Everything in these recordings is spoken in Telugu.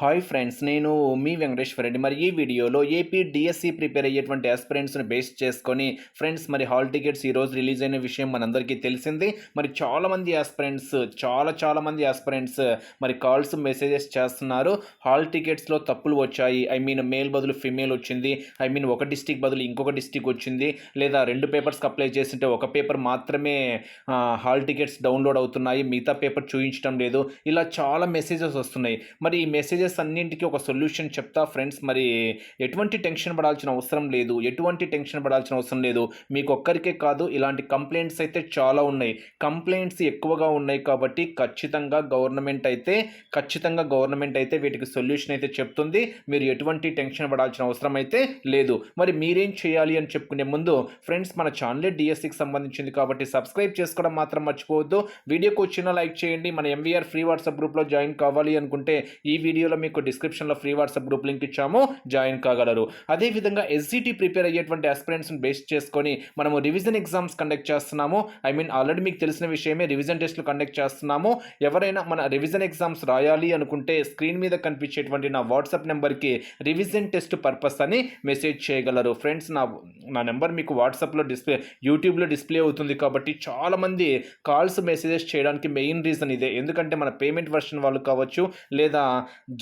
హాయ్ ఫ్రెండ్స్ నేను మీ వెంకటేశ్వర రెడ్డి. మరి ఈ వీడియోలో ఏపీ డిఎస్సి ప్రిపేర్ అయ్యేటువంటి ఆస్పిరెంట్స్ని బేస్ చేసుకొని ఫ్రెండ్స్ మరి హాల్ టికెట్స్ ఈరోజు రిలీజ్ అయిన విషయం మనందరికీ తెలిసింది. మరి చాలామంది ఆస్పిరెంట్స్ చాలా చాలామంది ఆస్పిరెంట్స్ మరి కాల్స్ మెసేజెస్ చేస్తున్నారు. హాల్ టికెట్స్లో తప్పులు వచ్చాయి. ఐ మీన్ మేల్ బదులు ఫిమేల్ వచ్చింది. ఐ మీన్ ఒక డిస్టిక్ బదులు ఇంకొక డిస్టిక్ వచ్చింది. లేదా రెండు పేపర్స్కి అప్లై చేస్తుంటే ఒక పేపర్ మాత్రమే హాల్ టికెట్స్ డౌన్లోడ్ అవుతున్నాయి. మిగతా పేపర్ చూపించడం లేదు. ఇలా చాలా మెసేజెస్ వస్తున్నాయి. మరి ఈ మెసేజెస్ అన్నింటికి ఒక సొల్యూషన్ చెప్తా ఫ్రెండ్స్. మరి ఎటువంటి టెన్షన్ పడాల్సిన అవసరం లేదు. ఎటువంటి టెన్షన్ పడాల్సిన అవసరం లేదు. మీకు ఒక్కరికే కాదు ఇలాంటి కంప్లైంట్స్ అయితే చాలా ఉన్నాయి. కంప్లైంట్స్ ఎక్కువగా ఉన్నాయి కాబట్టి ఖచ్చితంగా గవర్నమెంట్ అయితే ఖచ్చితంగా గవర్నమెంట్ అయితే వీటికి సొల్యూషన్ అయితే చెప్తుంది. మీరు ఎటువంటి టెన్షన్ పడాల్సిన అవసరం అయితే లేదు. మరి మీరేం చేయాలి అని చెప్పుకునే ముందు ఫ్రెండ్స్ మన ఛానలే డిఎస్సికి సంబంధించింది కాబట్టి సబ్స్క్రైబ్ చేసుకోవడం మాత్రం మర్చిపోవద్దు. వీడియోకి వచ్చిన లైక్ చేయండి. మన ఎంవీఆర్ ఫ్రీ వాట్సాప్ గ్రూప్లో జాయిన్ కావాలి అనుకుంటే ఈ వీడియో వీడియోలో మీకు డిస్క్రిప్షన్లో ఫ్రీ వాట్సాప్ గ్రూప్ లింక్ ఇచ్చాము. జాయిన్ కాగలరు. అదేవిధంగా ఎస్జిటి ప్రిపేర్ అయ్యేటువంటి అస్పిరెంట్స్ని బేస్ చేసుకొని మనము రివిజన్ ఎగ్జామ్స్ కండక్ట్ చేస్తున్నాము. ఐ మీన్ ఆల్రెడీ మీకు తెలిసిన విషయమే రివిజన్ టెస్ట్లు కండక్ట్ చేస్తున్నాము. ఎవరైనా మన రివిజన్ ఎగ్జామ్స్ రాయాలి అనుకుంటే స్క్రీన్ మీద కనిపించేటువంటి నా వాట్సాప్ నెంబర్కి రివిజన్ టెస్ట్ పర్పస్ అని మెసేజ్ చేయగలరు. ఫ్రెండ్స్ నా నా నెంబర్ మీకు వాట్సాప్లో డిస్ప్లే యూట్యూబ్లో డిస్ప్లే అవుతుంది కాబట్టి చాలామంది కాల్స్ మెసేజెస్ చేయడానికి మెయిన్ రీజన్ ఇదే. ఎందుకంటే మన పేమెంట్ వర్షన్ వాళ్ళు కావచ్చు లేదా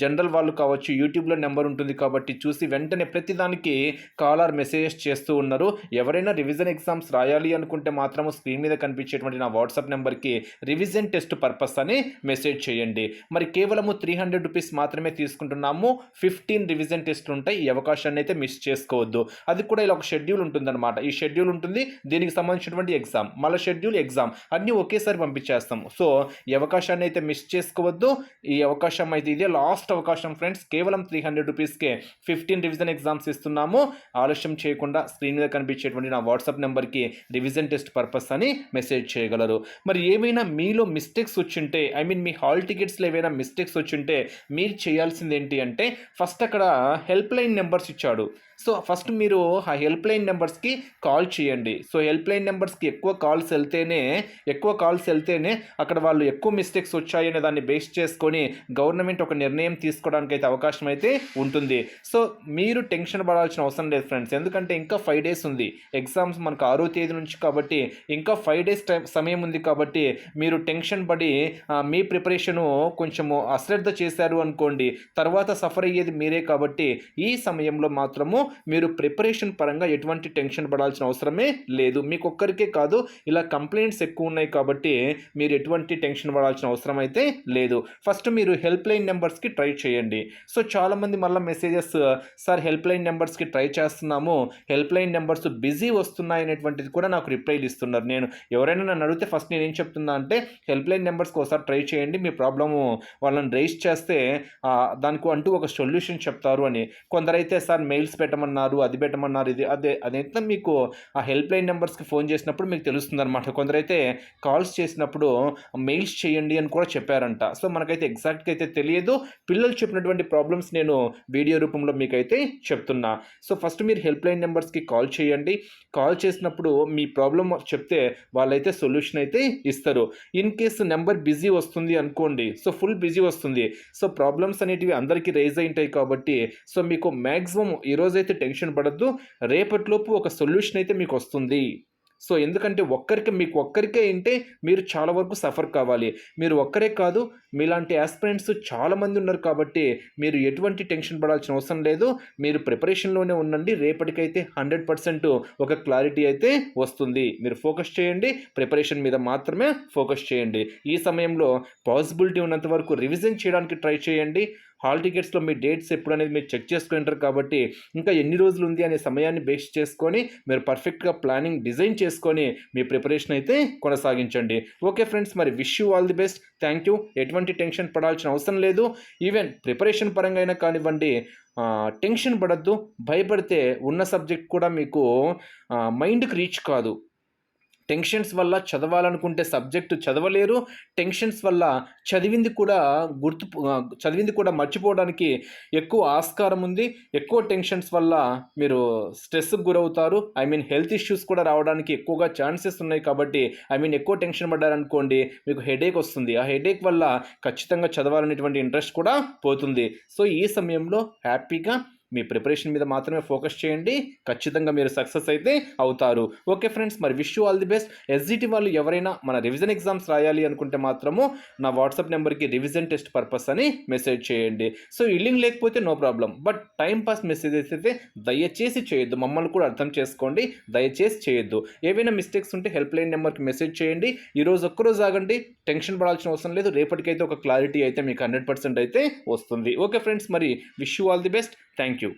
జనరల్ వాళ్ళు కావచ్చు యూట్యూబ్లో నెంబర్ ఉంటుంది కాబట్టి చూసి వెంటనే ప్రతిదానికి కాల్ ఆర్ మెసేజెస్ చేస్తూ ఉన్నారు. ఎవరైనా రివిజన్ ఎగ్జామ్స్ రాయాలి అనుకుంటే మాత్రము స్క్రీన్ మీద కనిపించేటువంటి నా వాట్సాప్ నెంబర్కి రివిజన్ టెస్ట్ పర్పస్ అని మెసేజ్ చేయండి. మరి కేవలము త్రీ హండ్రెడ్ రూపీస్ మాత్రమే తీసుకుంటున్నాము. ఫిఫ్టీన్ రివిజన్ టెస్ట్లు ఉంటాయి. ఈ అవకాశాన్ని అయితే మిస్ చేసుకోవద్దు. అది కూడా ఇలా ఒక షెడ్యూల్ ఉంటుందన్నమాట. ఈ షెడ్యూల్ ఉంటుంది. దీనికి సంబంధించినటువంటి ఎగ్జామ్ మళ్ళీ షెడ్యూల్ ఎగ్జామ్ అన్నీ ఒకేసారి పంపించేస్తాం సో ఈ అవకాశాన్ని అయితే మిస్ చేసుకోవద్దు. ఈ అవకాశం అయితే ఇదే. లాస్ట్ అవకాశం ఫ్రెండ్స్ కేవలం త్రీ హండ్రెడ్ రూపీస్కే ఫిఫ్టీన్ రివిజన్ ఎగ్జామ్స్ ఇస్తున్నాము. ఆలస్యం చేయకుండా స్క్రీన్ మీద కనిపించేటువంటి నా వాట్సాప్ నెంబర్కి రివిజన్ టెస్ట్ పర్పస్ అని మెసేజ్ చేయగలరు. మరి ఏమైనా మీలో మిస్టేక్స్ వచ్చింటే ఐ మీన్ మీ హాల్ టికెట్స్లో ఏవైనా మిస్టేక్స్ వచ్చింటే మీరు చేయాల్సింది ఏంటి అంటే ఫస్ట్ అక్కడ హెల్ప్ లైన్ నెంబర్స్ ఇచ్చాడు. సో ఫస్ట్ మీరు ఆ హెల్ప్ లైన్ నెంబర్స్కి కాల్ చేయండి. సో హెల్ప్ లైన్ నెంబర్స్కి ఎక్కువ కాల్స్ వెళ్తేనే ఎక్కువ కాల్స్ వెళ్తేనే అక్కడ వాళ్ళు ఎక్కువ మిస్టేక్స్ వచ్చాయనే దాన్ని బేస్ చేసుకొని గవర్నమెంట్ ఒక నిర్ణయం తీసుకోవడానికి అయితే అవకాశం అయితే ఉంటుంది. సో మీరు టెన్షన్ పడాల్సిన అవసరం లేదు ఫ్రెండ్స్. ఎందుకంటే ఇంకా ఫైవ్ డేస్ ఉంది. ఎగ్జామ్స్ మనకు ఆరో తేదీ నుంచి కాబట్టి ఇంకా ఫైవ్ డేస్ టైం సమయం ఉంది కాబట్టి మీరు టెన్షన్ పడి మీ ప్రిపరేషను కొంచెము అశ్రద్ధ చేశారు అనుకోండి తర్వాత సఫర్ అయ్యేది మీరే కాబట్టి ఈ సమయంలో మాత్రము మీరు ప్రిపరేషన్ పరంగా ఎటువంటి టెన్షన్ పడాల్సిన అవసరమే లేదు. మీకు ఒక్కరికే కాదు ఇలా కంప్లైంట్స్ ఎక్కువ ఉన్నాయి కాబట్టి మీరు ఎటువంటి టెన్షన్ పడాల్సిన అవసరం అయితే లేదు. ఫస్ట్ మీరు హెల్ప్ లైన్ నెంబర్స్కి ట్రై చేయండి. సో చాలామంది మళ్ళీ మెసేజెస్ సార్ హెల్ప్ లైన్ నెంబర్స్కి ట్రై చేస్తున్నాము. హెల్ప్ లైన్ నెంబర్స్ బిజీ వస్తున్నాయి అనేటువంటిది కూడా నాకు రిప్లైలు ఇస్తున్నారు. నేను ఎవరైనా నన్ను అడిగితే ఫస్ట్ నేను ఏం చెప్తున్నా అంటే హెల్ప్ లైన్ నెంబర్స్కి ఒకసారి ట్రై చేయండి. మీ ప్రాబ్లము వాళ్ళని రైజ్ చేస్తే దానికి అంటూ ఒక సొల్యూషన్ చెప్తారు అని. కొందరైతే సార్ మెయిల్స్ పెట్టమన్నారు అది పెట్టమన్నారు ఇది అదే అదైతే మీకు ఆ హెల్ప్ లైన్ నెంబర్స్కి ఫోన్ చేసినప్పుడు మీకు తెలుస్తుంది అనమాట కొందరైతే కాల్స్ చేసినప్పుడు మెయిల్స్ చేయండి అని కూడా చెప్పారంట. సో మనకైతే ఎగ్జాక్ట్గా అయితే తెలియదు. పిల్లలు చెప్పినటువంటి ప్రాబ్లమ్స్ నేను వీడియో రూపంలో మీకైతే చెప్తున్నా. సో ఫస్ట్ మీరు హెల్ప్ లైన్ నెంబర్స్కి కాల్ చేయండి. కాల్ చేసినప్పుడు మీ ప్రాబ్లమ్ చెప్తే వాళ్ళైతే సొల్యూషన్ అయితే ఇస్తారు. ఇన్ కేసు నెంబర్ బిజీ వస్తుంది అనుకోండి సో ఫుల్ బిజీ వస్తుంది. సో ప్రాబ్లమ్స్ అనేటివి అందరికీ రైజ్ అయి ఉంటాయి కాబట్టి సో మీకు మ్యాక్సిమం ఈరోజైతే టెన్షన్ పడద్దు. రేపటిలోపు ఒక సొల్యూషన్ అయితే మీకు వస్తుంది. సో ఎందుకంటే ఒక్కరికి మీకు ఒక్కరికే ఉంటే మీరు చాలా వరకు సఫర్ కావాలి. మీరు ఒక్కరే కాదు మీలాంటి ఆస్పిరెంట్స్ చాలామంది ఉన్నారు కాబట్టి మీరు ఎటువంటి టెన్షన్ పడాల్సిన అవసరం లేదు. మీరు ప్రిపరేషన్లోనే ఉండండి. రేపటికైతే హండ్రెడ్ పర్సెంట్ ఒక క్లారిటీ అయితే వస్తుంది. మీరు ఫోకస్ చేయండి. ప్రిపరేషన్ మీద మాత్రమే ఫోకస్ చేయండి. ఈ సమయంలో పాసిబిలిటీ ఉన్నంత వరకు రివిజన్ చేయడానికి ట్రై చేయండి. హాల్ టికెట్స్లో మీ డేట్స్ ఎప్పుడు అనేది మీరు చెక్ చేసుకుంటారు కాబట్టి ఇంకా ఎన్ని రోజులు ఉంది అనే సమయాన్ని బేస్ చేసుకొని మీరు పర్ఫెక్ట్గా ప్లానింగ్ డిజైన్ చేసుకొని మీ ప్రిపరేషన్ అయితే కొనసాగించండి. ఓకే ఫ్రెండ్స్ మరి wish you all the best thank you ఎటువంటి ఎటువంటి టెన్షన్ పడాల్సిన అవసరం లేదు. ఈవెన్ ప్రిపరేషన్ పరంగా అయినా కానివ్వండి టెన్షన్ పడద్దు. భయపడితే ఉన్న సబ్జెక్ట్ కూడా మీకు మైండ్కి రీచ్ కాదు. టెన్షన్స్ వల్ల చదవాలనుకుంటే సబ్జెక్టు చదవలేరు టెన్షన్స్ వల్ల చదివింది కూడా గుర్తు చదివింది కూడా మర్చిపోవడానికి ఎక్కువ ఆస్కారం ఉంది. ఎక్కువ టెన్షన్స్ వల్ల మీరు స్ట్రెస్కి గురవుతారు. ఐ మీన్ హెల్త్ ఇష్యూస్ కూడా రావడానికి ఎక్కువగా ఛాన్సెస్ ఉన్నాయి కాబట్టి ఐ మీన్ ఎక్కువ టెన్షన్ పడ్డారనుకోండి మీకు హెడేక్ వస్తుంది. ఆ హెడేక్ వల్ల ఖచ్చితంగా చదవాలనేటువంటి ఇంట్రెస్ట్ కూడా పోతుంది. సో ఈ సమయంలో హ్యాపీగా మీ ప్రిపరేషన్ మీద మాత్రమే ఫోకస్ చేయండి. ఖచ్చితంగా మీరు సక్సెస్ అయితే అవుతారు. ఓకే ఫ్రెండ్స్ మరి wish you all the best. SGT వాళ్ళు ఎవరైనా మన రివిజన్ ఎగ్జామ్స్ రాయాలి అనుకుంటే మాత్రము నా వాట్సాప్ నెంబర్కి రివిజన్ టెస్ట్ పర్పస్ అని మెసేజ్ చేయండి. సో ఇల్లింగ్ లేకపోతే no problem but time pass messages అయితే దయచేసి చేయొద్దు. మమ్మల్ని కూడా అర్థం చేసుకోండి. దయచేసి చేయొద్దు. ఏవైనా మిస్టేక్స్ ఉంటే హెల్ప్ లైన్ నెంబర్కి మెసేజ్ చేయండి. ఈరోజు ఒక్కరోజు ఆగండి. టెన్షన్ పడాల్సిన అవసరం లేదు. రేపటికైతే ఒక క్లారిటీ అయితే మీకు హండ్రెడ్ పర్సెంట్ అయితే వస్తుంది. ఓకే ఫ్రెండ్స్ మరి wish you all the best. Thank you